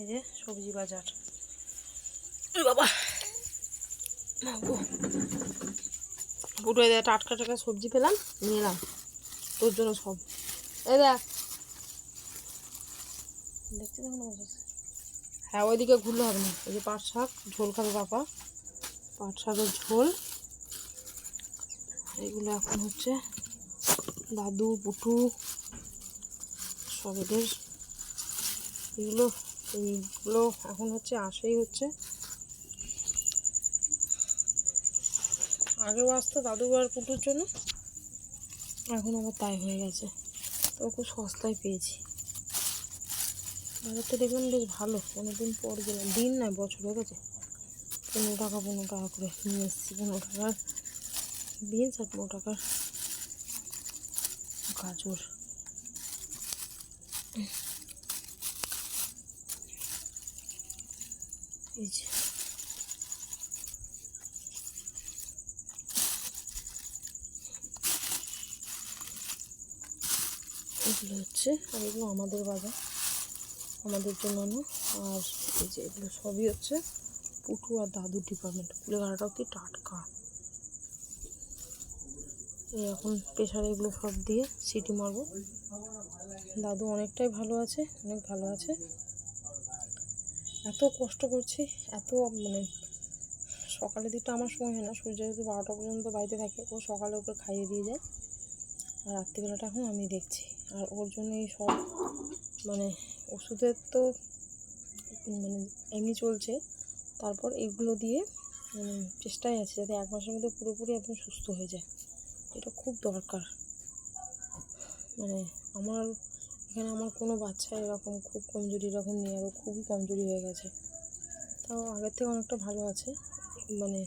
এই যে সবজি বাজার। বাবা। মাগো টাটকা টাটকা সবজি পেলাম নিলাম তোর জন্য সব। এই দেখ। দেখছি হ্যাঁ ওইদিকে ঘুরলে হবে না। এই যে পাট শাক ঝোল খাবে বাবা। পাট শাকের ঝোল। এগুলো এখন হচ্ছে দাদু পুটু সব এদের এগুলো এইগুলো এখন হচ্ছে আসেই হচ্ছে। আগেও আসতো দাদু আর পুটুর জন্য, এখন আবার তাই হয়ে গেছে। তো খুব সস্তায় পেয়েছি। বাজারটা দেখলাম বেশ ভালো কোনো দিন পর গেলাম। দিন না বছর হয়ে গেছে। পনেরো টাকা পনেরো টাকা করে নিয়ে এসেছি, পনেরো টাকার বিনস আর পনেরো টাকার গাজর এই যে এগুলো হচ্ছে, আর এগুলো আমাদের বাজার আমাদের জন্য আর এই যে এগুলো সবই হচ্ছে পুটু আর দাদুর ডিপার্টমেন্ট কুলেখাড়াটাও কি টাটকা। এই এখন প্রেশারে এগুলো সব দিয়ে সিটি মারবো। দাদু অনেকটাই ভালো আছে, অনেক ভালো আছে। এত কষ্ট করছি, এত মানে সকালের দিকটা আমার সময় হয় না, সূর্য যেহেতু বারোটা পর্যন্ত বাড়িতে থাকে, ও সকালে ওকে খাইয়ে দিয়ে যায়। আর রাত্রিবেলাটা এখন আমি দেখছি। আর ওর জন্য এই সব মানে ওষুধের তো মানে এমনি চলছে। তারপর এগুলো দিয়ে মানে চেষ্টায় আছে যাতে এক মাসের মধ্যে পুরোপুরি একদম সুস্থ হয়ে যায়। এটা খুব দরকার। মানে আমার এখানে আমার কোনো বাচ্চা এরকম খুব কমজোরি, এরকম নেই, আরও খুবই কমজোরি হয়ে গেছে। তাও আগের থেকে অনেকটা ভালো আছে। মানে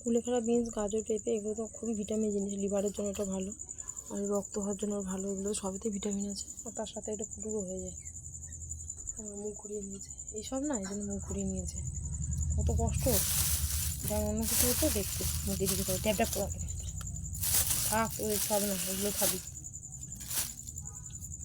কুলেখাড়া বিনস গাজর, পেঁপে, এগুলো তো খুবই ভিটামিন জিনিস লিভারের জন্য এটা ভালো। আর রক্ত হওয়ার জন্য ভালো, এগুলো সবেতেই ভিটামিন আছে। আর তার সাথে এটা পুরো হয়ে যায়। মুখ ঘুরিয়ে নিয়েছে। এইসব না, এই জন্য মুখ ঘুরিয়ে নিয়েছে। কত কষ্ট। যেমন অন্য কিছু হতো দেখতে, মুখে দিকে ট্যাপ ট্যাপ করে থাক সব না এগুলো খাবি।